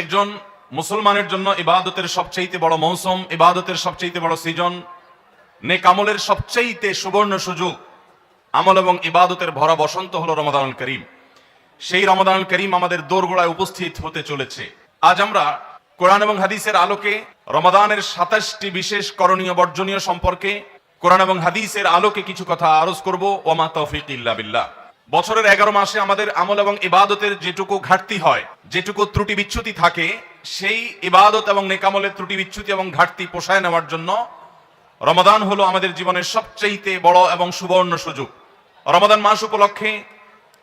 একজন মুসলমানের জন্য ইবাদতের সবচাইতে বড় মৌসুম, ইবাদতের সবচাইতে বড় সিজন, নেক আমলের সবচাইতে সুবর্ণ সুযোগ, আমল এবং ইবাদতের ভরা বসন্ত হলো রমাদানুল করিম। সেই রমাদানুল করিম আমাদের দোরগোড়ায় উপস্থিত হতে চলেছে। আজ আমরা কোরআন এবং হাদিসের আলোকে রমাদানের সাতাশটি বিশেষ করণীয় বর্জনীয় সম্পর্কে কোরআন এবং হাদিসের আলোকে কিছু কথা আরজ করব। ওমা তৌফিক ইল্লা বিল্লাহ। বছরের এগারো মাসে আমাদের আমল এবং ইবাদতের যেটুকু ঘাটতি হয়, যেটুকু ত্রুটি বিচ্যুতি থাকে, সেই ইবাদত এবং নেকামলের ত্রুটি বিচ্যুতি এবং ঘাটতি পোষায় নেওয়ার জন্য রমাদান হলো আমাদের জীবনের সবচেয়ে বড় এবং সুবর্ণ সুযোগ। রমাদান মাস উপলক্ষে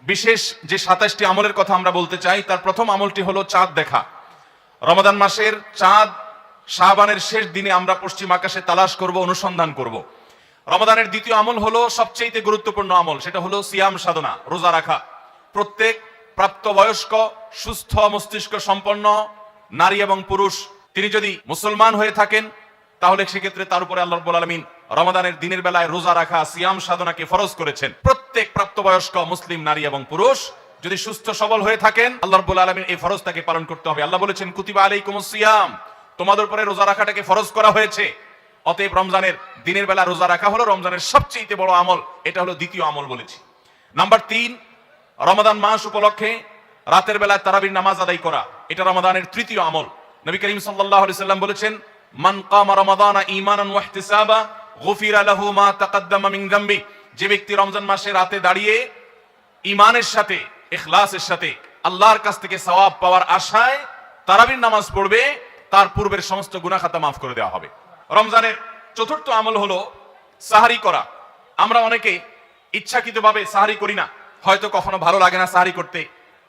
বিশেষ যে সাতাশটি আমলের কথা আমরা বলতে চাই, তার প্রথম আমলটি হলো চাঁদ দেখা। রমাদান মাসের চাঁদ শাহবানের শেষ দিনে আমরা পশ্চিম আকাশে তালাশ করব, অনুসন্ধান করব। রমাদানের দ্বিতীয় আমল হলো সবচেয়ে গুরুত্বপূর্ণ আমল, সেটা হলো সিয়াম সাধনা, রোজা রাখা। প্রত্যেক প্রাপ্তবয়স্ক, সুস্থ মস্তিষ্ক সম্পন্ন নারী এবং পুরুষ, তিনি যদি মুসলমান হয়ে থাকেন, তাহলে সেক্ষেত্রে তার উপরে আল্লাহ রব্বুল আলমিন রমাদানের দিনের বেলায় রোজা রাখা সিয়াম সাধনাকে ফরজ করেছেন। প্রত্যেক প্রাপ্তবয়স্ক, মুসলিম নারী এবং পুরুষ যদি সুস্থ সবল হয়ে থাকেন, আল্লাহ রব্বুল আলমিন এই ফরজ তাকে পালন করতে হবে। আল্লাহ বলেছেন, কুতিবা আলাইকুম সিয়াম, তোমাদের উপরে রোজা রাখাটাকে ফরজ করা হয়েছে। অতএব রমজানের দিনের বেলা রোজা রাখা হলো রমজানের সবচেয়ে বড় আমল, এটা হলো দ্বিতীয় আমল বলেছি। নাম্বার তিন, রমাদান মাস উপলক্ষে রাতের বেলায় তারাবির নামাজ আদায় করা, এটা রমাদানের তৃতীয় আমল। নবী করিম সাল্লাল্লাহু সাল্লাম বলেছেন, মান কামা রমাদানা ঈমানান ওয়া ইহতিসাবা, গুফিরা লাহু মা তাকাদ্দামা মিন যে ব্যক্তি রমজান মাসে রাতে দাঁড়িয়ে ইমানের সাথে, ইখলাসের সাথে আল্লাহর কাছ থেকে সওয়াব পাওয়ার আশায় তারাবির নামাজ পড়বে, তার পূর্বের সমস্ত গুনাহ মাফ করে দেওয়া হবে। রমজানের চতুর্থ আমল হলো সাহারি করা। আমরা অনেকে ইচ্ছাকৃতভাবে সাহারি করি না। হয়তো কখনো ভালো লাগে না সাহারি করতে।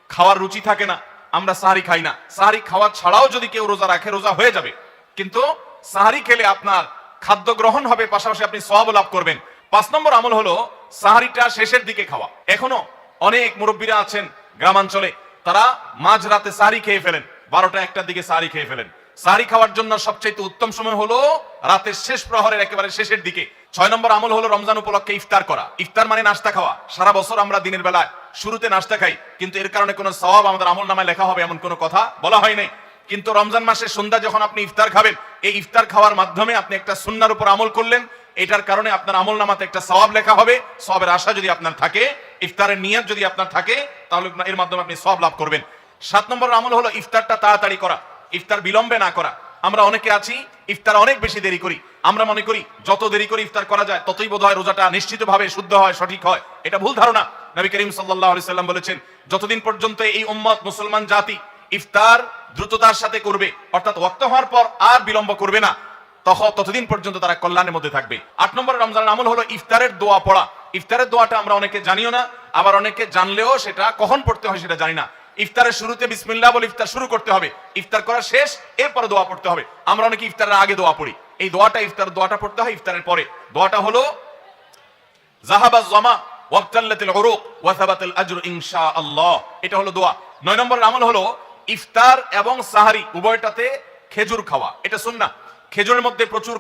খাওয়ার রুচি থাকে না। আমরা সাহারি খাই না। সাহারি খাওয়া ছাড়াও যদি কেউ রোজা রাখে, রোজা হয়ে যাবে। কিন্তু সাহারি খেলে আপনার খাদ্য গ্রহণ হবে, পাশাপাশি আপনি সওয়াব লাভ করবেন। পাঁচ নম্বর আমল হলো সাহারিটা শেষের দিকে খাওয়া। এখনও অনেক মুরব্বীরা আছেন গ্রামাঞ্চলে। তারা মাঝ রাতে সাহারি খেয়ে ফেলেন। বারোটা একটার দিকে সাহারি খেয়ে ফেলেন। সাহারি খাওয়ার জন্য সবচেয়ে উত্তম সময় হলো রাতের শেষ প্রহরের একেবারে শেষের দিকে। ছয় নম্বর আমল হলো রমজান উপলক্ষে ইফতার করা। ইফতার মানে নাস্তা খাওয়া। সারা বছর আমরা দিনের বেলায় শুরুতে নাস্তা খাই, কিন্তু এর কারণে কোনো সওয়াব আমাদের আমল নামায় লেখা হবে এমন কোনো কথা বলা হয় নাই। কিন্তু রমজান মাসের সন্ধ্যা যখন আপনি ইফতার খাবেন, এই ইফতার খাওয়ার মাধ্যমে আপনি একটা সুন্নার উপর আমল করলেন, এটার কারণে আপনার আমল নামাতে একটা সওয়াব লেখা হবে। সওয়াবের আশা যদি আপনার থাকে, ইফতারের নিয়ত যদি আপনার থাকে, তাহলে এর মাধ্যমে আপনি সওয়াব লাভ করবেন। সাত নম্বর আমল হলো ইফতারটা তাড়াতাড়ি করা। ইফতার বিলম্বে না করা। আমরা অনেকে আছি, ইফতার অনেক বেশি দেরি করি। আমরা মনে করি, যত দেরি করে ইফতার করা যায়, ততই বোধ হয় রোজাটা নিশ্চিতভাবে শুদ্ধ হয়, সঠিক হয়। এটা ভুল ধারণা। নবী করিম সাল্লাম বলেছেন, যতদিন পর্যন্ত এই উম্মত মুসলমান জাতি ইফতার দ্রুততার সাথে করবে, অর্থাৎ ওয়াক্ত হওয়ার পর আর বিলম্ব করবে না তখন ততদিন পর্যন্ত তারা কল্যাণের মধ্যে থাকবে। আট নম্বর রমজানের আমল হলো ইফতারের দোয়া পড়া। ইফতারের দোয়াটা আমরা অনেকে জানিও না, আবার অনেকে জানলেও সেটা কখন পড়তে হয় সেটা জানি না। ইফতারের শুরুতে বিসমিল্লা বলে ইফতার শুরু করতে হবে। ইফতার করা শেষ, এরপরে দোয়া পড়তে হবে। আমরা অনেকে ইফতারের আগে দোয়া পড়ি। এই দোয়াটা, ইফতার দোয়াটা পড়তে হয় ইফতারের পরে। দোয়াটা হলো জাহাবাজ জামা ইফতার এবং সাহারি উভয়টাতে খেজুর খাওয়া। এটা খেজুরের মধ্যে প্রচুর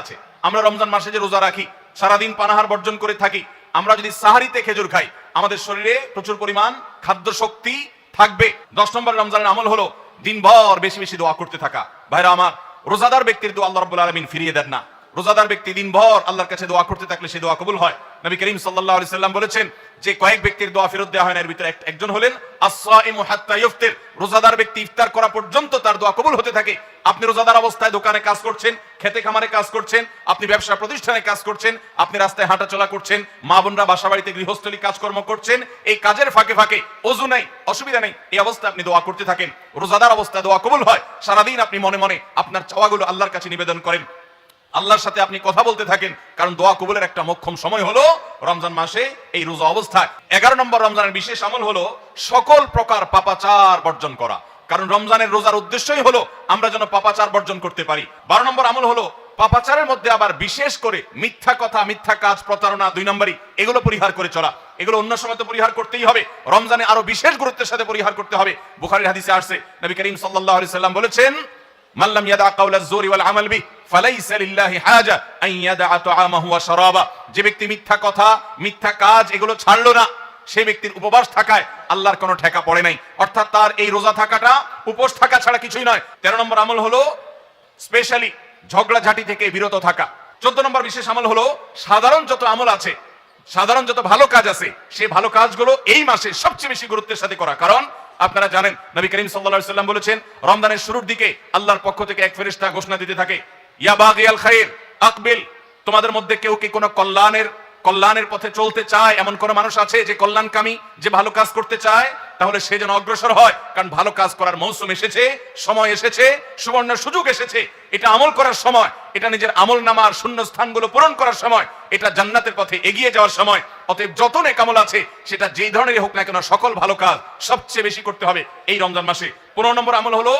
আছে। আমরা রমজান মাসে যে রোজা রাখি, সারাদিন বর্জন করে থাকি, আমরা যদি সাহারিতে খেজুর খাই, আমাদের শরীরে প্রচুর পরিমাণ খাদ্য শক্তি থাকবে। দশ নম্বর রমজানের আমল হলো দিনভর বেশি বেশি দোয়া করতে থাকা। ভাইরা আমার, রোজাদার ব্যক্তির দোয়া আল্লাহ রব্বুল আলমিন ফিরিয়ে দেন না। রোজাদার ব্যক্তি দিনভর আল্লাহর কাছে দোয়া করতে থাকলে সে দোয়া কবুল হয়। নবী করিম সাল্লাল্লাহু আলাইহি সাল্লাম বলেছেন যে কয়েক ব্যক্তির দোয়া ফেরত দেওয়া হয় না, এর ভিতরে একজন হলেন আস-সাইমু হাত্তা ইফতির। রোজাদার ব্যক্তি ইফতার করা পর্যন্ত তার দোয়া কবুল হতে থাকে। আপনি রোজাদার অবস্থায় দোকানে কাজ করছেন, খেতে খামারে কাজ করছেন, আপনি ব্যবসা প্রতিষ্ঠানে কাজ করছেন, আপনি রাস্তায় হাঁটাচলা করছেন, মা বোনরা বাসা বাড়িতে গৃহস্থলী কাজকর্ম করছেন, এই কাজের ফাঁকে ফাঁকে অজু নাই, অসুবিধা নেই, এই অবস্থায় আপনি দোয়া করতে থাকেন। রোজাদার অবস্থায় দোয়া কবুল হয়। সারাদিন আপনি মনে মনে আপনার চাওয়াগুলো আল্লাহর কাছে নিবেদন করেন। আল্লাহর সাথে আপনি কথা বলতে থাকেন, কারণ দোয়া কবুলের একটা মোক্ষম সময় হলো রমজান মাসে এই রোজা অবস্থায়। এগারো নম্বর রমজানের বিশেষ আমল হলো সকল প্রকার পাপাচার বর্জন করা। কারণ রমজানের রোজার উদ্দেশ্যই হলো আমরা যেন পাপাচার বর্জন করতে পারি। বারো নম্বর আমল হলো পাপাচারের মধ্যে আবার বিশেষ করে মিথ্যা কথা, মিথ্যা কাজ, প্রতারণা, দুই নম্বরই এগুলো পরিহার করে চলা। এগুলো অন্য সময় তো পরিহার করতেই হবে। রমজানে আরও বিশেষ গুরুত্বের সাথে পরিহার করতে হবে। বুখারীর হাদিসে আসছে, নবী করিম আলাইহি সাল্লাম বলেছেন মাল্লাম ইয়াদা কাউলা জোরি ওয়াল আমাল বি, ফালাইসা লিল্লাহি হাজা, আন ইয়াদা তাআমাহু ওয়া শারাবা। যে ব্যক্তি মিথ্যা কথা, মিথ্যা কাজ এগুলো ছাড়লো ব্যক্তির উপবাস থাকায় আল্লাহর কোনো ঠেকা পড়ে নাই। অর্থাৎ তার এই রোজা থাকাটা, উপোস থাকা ছাড়া কিছুই নয়। তেরো নম্বর আমল হলো স্পেশালি ঝগড়াঝাটি থেকে বিরত থাকা। চোদ্দ নম্বর বিশেষ আমল হলো সাধারণ যত আমল আছে, সাধারণ যত ভালো কাজ আছে সেই ভালো কাজগুলো এই মাসে সবচেয়ে বেশি গুরুত্বের সাথে করা। কারণ আপনারা জানেন, নবী করিম আলাইহি সাল্লাম বলেছেন, রমজানের শুরুর দিকে আল্লাহর পক্ষ থেকে এক ফেরেশতা ঘোষণা দিতে থাকে, ইয়া বাগিয়াল খাইর, আকবিল, তোমাদের মধ্যে কেউ কি কোনো কল্যাণের কল্যাণের পথে চলতে চায়? এমন কোন মানুষ আছে যে কল্যাণকামী, যে ভালো কাজ করতে চায়? তাহলে সে যেন অগ্রসর হয়, কারণ ভালো কাজ করার মৌসুম এসেছে, সময় এসেছে, সুবর্ণ সুযোগ এসেছে। এটা আমল করার সময়, এটা নিজের আমল নামার শূন্য স্থানগুলো পূরণ করার সময়, এটা জান্নাতের পথে এগিয়ে যাওয়ার সময় অতএব যত নেকামল আছে, সেটা যেই ধরনের হোক না কেন সকল ভালো কাজ সবচেয়ে বেশি করতে হবে এই রমজান মাসে। পনেরো নম্বর আমল হলো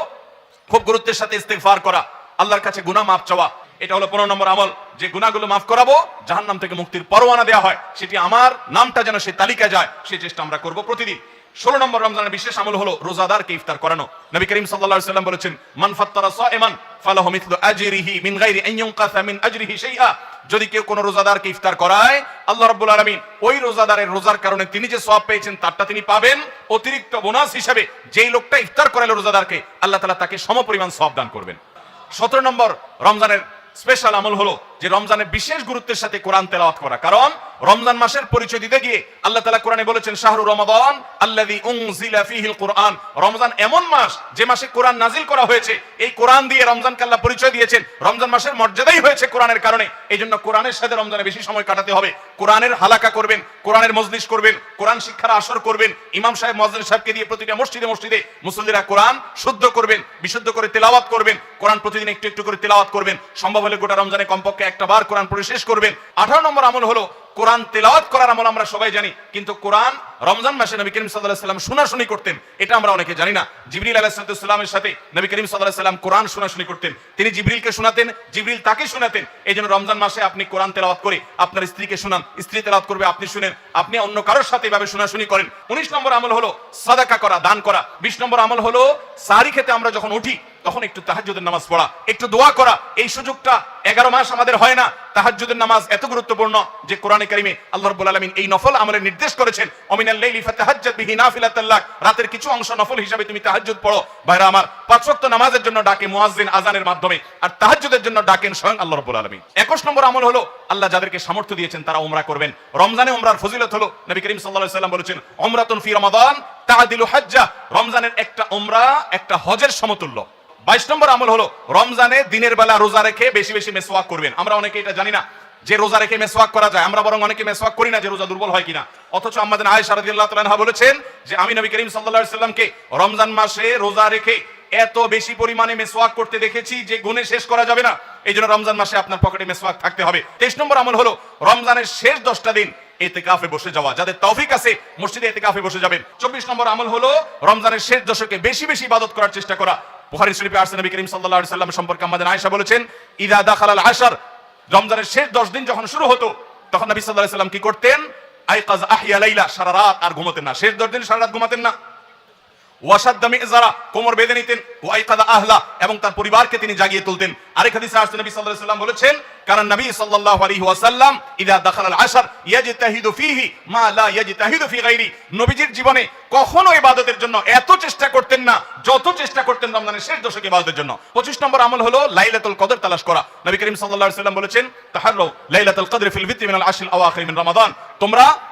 খুব গুরুত্বের সাথে ইস্তেকফার করা, আল্লাহর কাছে গুনাহ মাফ চাওয়া। এটা হলো পনেরো নম্বর আমল, যে গুনাগুলো মাফ করাবো, জাহান্নাম থেকে মুক্তির পরোয়ানা দেওয়া হয়, সেটি আমার নামটা যেন সে তালিকায় যায় সেই চেষ্টা আমরা করব প্রতিদিন। ষোলো নম্বর রমজানের বিশেষ আমল হলো রোজাদারকে ইফতার করানো। নবী করিম সাল্লাল্লাহু সাল্লাম বলেছেন, মান ফাত্তারা সাইমান ফালাহু মিথলু মিন আজরিহি শাইআ। যদি কেউ কোনো রোজাদারকে ইফতার করায়, আল্লাহ রাব্বুল আলামিন ওই রোজাদারের রোজার কারণে তিনি যে সওয়াব পেয়েছেন, তারটা তিনি পাবেন। অতিরিক্ত বোনাস হিসাবে যেই লোকটা ইফতার করালো রোজাদারকে, আল্লাহ তাআলা তাকে সমপরিমাণ সওয়াব দান করবেন। সতেরো নম্বর রমজানের স্পেশাল আমল হলো যে রমজানের বিশেষ গুরুত্বের সাথে কোরআন তেলাওয়াত করা। কারণ রমজান মাসের পরিচয় দিতে গিয়ে আল্লাহ তালা কোরআনে বলেছেন, শাহরু রমাদান উনজিলা ফীহিল কুরআন। রমজান এমন মাস যে মাসে কোরআন নাজিল করা হয়েছে। এই কোরআন দিয়ে রমজান আল্লাহ পরিচয় দিয়েছেন। রমজান মাসের মর্যাদাই হয়েছে কোরআনের কারণে। এই জন্য কোরআনের সাথে রমজানে বেশি সময় কাটাতে হবে। কোরআনের হালাকা করবেন, কোরআনের মজলিস করবেন, কোরআন শিক্ষার আসর করবেন। ইমাম সাহেব, মজলিস সাহেবকে দিয়ে প্রতিটা মসজিদে মসজিদে মুসল্লিরা কোরআন শুদ্ধ করবেন, বিশুদ্ধ করে তেলাওয়াত করবেন। কোরআন প্রতিদিন একটু একটু করে তেলাওয়াত করবেন। সম্ভব হলে গোটা রমজানে কমপক্ষে একটা বার কোরআন পড়ে শেষ করবেন। আঠারো নম্বর আমল হলো কোরআন তেলাওয়াত করার আমল আমরা সবাই জানি, কিন্তু কোরআন রমজান মাসে নবী করিম আলাইহি সাল্লাম শোনাশুনি করতেন। এটা আমরা অনেকে জানি না। জিবরিল আলাইহিস সালামের সাথে নবী করিম আলাইহি সাল্লাম কোরআন শোনাশুনি করতেন। তিনি জিবরিলকে শোনাতেন, জিবরিল তাকে শোনাতেন। এই জন্য রমজান মাসে আপনি কোরআন তেলাওয়াত করে আপনার স্ত্রীকে শোনান, স্ত্রী তেলাওয়াত করবে, আপনি শুনেন, আপনি অন্য কারোর সাথে এভাবে শোনাশুনি করেন। উনিশ নম্বর আমল হলো সাদাকা করা, দান করা। বিশ নম্বর আমল হলো সারি খেতে আমরা যখন উঠি তখন একটু তাহাজ্জুদের নামাজ পড়া, একটু দোয়া করা, এই সুযোগটা এগারো মাস আমাদের হয় না। তাহাজ্জুদের নামাজ এত গুরুত্বপূর্ণ যে কোরআনে কারিমে আল্লাহ রাব্বুল আলামিন এই নফল আমলের নির্দেশ করেছেন, অমিনাল রাতের কিছু অংশ নফল হিসাবে তুমি তাহাজ্জুদ পড়ো। ভাইরা আমার, পাঁচ ওয়াক্ত নামাজের জন্য ডাকে মুয়াজ্জিন আজানের মাধ্যমে, আর তাহাজ্জুদের জন্য ডাকেন স্বয়ং আল্লাহ রাব্বুল আলামিন। 21 নম্বর আমল হলো, আল্লাহ যাদেরকে সামর্থ্য দিয়েছেন তারা উমরা করবেন। রমজানে উমরার ফজিলত হলো, নবী করিম আলাইহি সাল্লাম বলেছেন, উমরাতুন ফি রমাদান তাআদিলু হাজ্জা। রমজানের একটা উমরা, একটা হজের সমতুল্য। বাইশ নম্বর আমল হলো, রমজানে দিনের বেলা রোজা রেখে বেশি বেশি মেসওয়াক করবেন। আমরা অনেকে এটা জানি না যে রোজা রেখে মেসওয়াক করা যায়। আমরা বরং অনেকে মেসওয়াক করি না যে রোজা দুর্বল হয় কিনা। অথচ আমাদের আয়েশা রাদিয়াল্লাহু তাআলা বলেছেন যে, আমি নবী করিম আলাইহি সাল্লামকে রমজান মাসে রোজা রেখে এত বেশি পরিমাণে মেসওয়াক করতে দেখেছি যে গুণে শেষ করা যাবে না। এই জন্য রমজান মাসে আপনার পকেটে মেসওয়াক থাকতে হবে। তেইশ নম্বর আমল হলো, রমজানের শেষ দশটা দিন এতেকাফে বসে যাওয়া। যাদের তৌফিক আছে, মসজিদে এতেকাফে বসে যাবেন। চব্বিশ নম্বর আমল হলো, রমজানের শেষ দশকে বেশি বেশি ইবাদত করার চেষ্টা করা। বুখারী শরীফে আসছে নবী করিম আলাইহি সাল্লাম সম্পর্কে আমাদের আয়েশা বলেছেন, ইদা দাখালাল আশার। রমজানের শেষ 10 দিন যখন শুরু হতো, তখন নবী আলাইহি সাল্লাম কি করতেন? আইকাজ আহিয়া লাইলা, সারা রাত আর ঘুমাতেন না। শেষ 10 দিন সারা রাত ঘুমাতেন না। জীবনে কখনো ইবাদতের জন্য এত চেষ্টা করতেন না, যত চেষ্টা করতেন রমজানের শেষ দশকে ইবাদতের জন্য। 25 নম্বর আমল হলো লাইলাতুল কদর তালাশ করা। নবী করিম সাল্লাম বলেছেন, তাহাররু লাইলাতুল কদর ফিল ভিত্তি রমাদান। তোমরা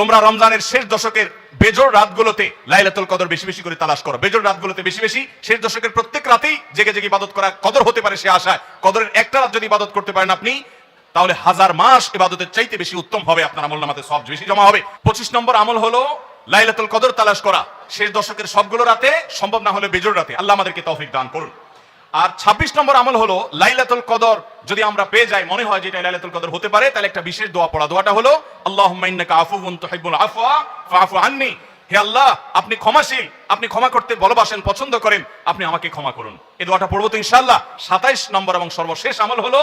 তোমরা রমজানের শেষ দশকের বেজোর রাতগুলোতে লাইলাতুল কদর বেশি বেশি করে তালাশ করো। বেজোর রাতগুলোতে বেশি বেশি শেষ দশকের প্রত্যেক রাতেই জেগে জেগে ইবাদত করা কদর হতে পারে সে আশায়। কদরের একটা রাত যদি ইবাদত করতে পারেন আপনি, তাহলে হাজার মাস ইবাদতের চাইতে বেশি উত্তম হবে আপনার আমল নামাতে, সব বেশি জমা হবে। পঁচিশ নম্বর আমল হলো লাইলাতুল কদর তালাশ করা। শেষ দশকের সবগুলো রাতে সম্ভব না হলে বেজোর রাতে। আল্লাহ আমাদেরকে তৌফিক দান করুন। আর ২৬ নম্বর আমল হলো লাইলাতুল কদর। যদি আমরা পেয়ে যাই, মনে হয় যে এটা লাইলাতুল কদর হতে পারে, তাহলে একটা বিশেষ দোয়া পড়া। দোয়াটা হলো, আল্লাহুম্মা ইন্নাকা আফুউন তুহিব্বুল আফওয়া, ফাআফু আন্নি। হে আল্লাহ, আপনি ক্ষমাশীল, আপনি ক্ষমা করতে ভালোবাসেন, পছন্দ করেন, আপনি আমাকে ক্ষমা করুন। এই দোয়াটা পড়ব তো ইনশাআল্লাহ। 27 নম্বর এবং সর্বশেষ আমল হলো,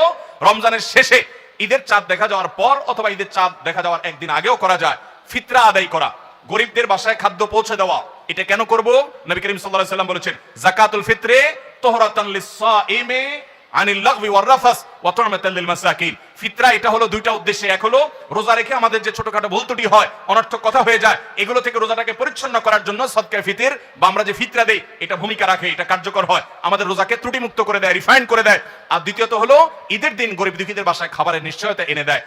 রমজানের শেষে ঈদের চাঁদ দেখা যাওয়ার পর অথবা ঈদের চাঁদ দেখা যাওয়ার একদিন আগেও করা যায়। ফিতরা আদায় করা, গরিবদের বাসায় খাদ্য পৌঁছে দেওয়া। এটা কেন করব? নবী করিম আলাইহি সাল্লাম বলেছেন যাকাতুল ফিতরে তোহরাতান আনিল ওয়ার রাফাস ওয়া লিল মাসাকিন ফিতরা এটা হলো দুইটা উদ্দেশ্যে। এক হলো রোজা রেখে আমাদের যে ছোটখাটো ভুল ত্রুটি হয়, অনর্থক কথা হয়ে যায়, এগুলো থেকে রোজাটাকে পরিচ্ছন্ন করার জন্য সদকা ফিতির বা আমরা যে ফিতরা দেই, এটা ভূমিকা রাখে, এটা কার্যকর হয়। আমাদের রোজাকে ত্রুটি মুক্ত করে দেয় রিফাইন করে দেয়। আর দ্বিতীয়ত হলো ঈদের দিন গরিব দুঃখীদের বাসায় খাবারের নিশ্চয়তা এনে দেয়।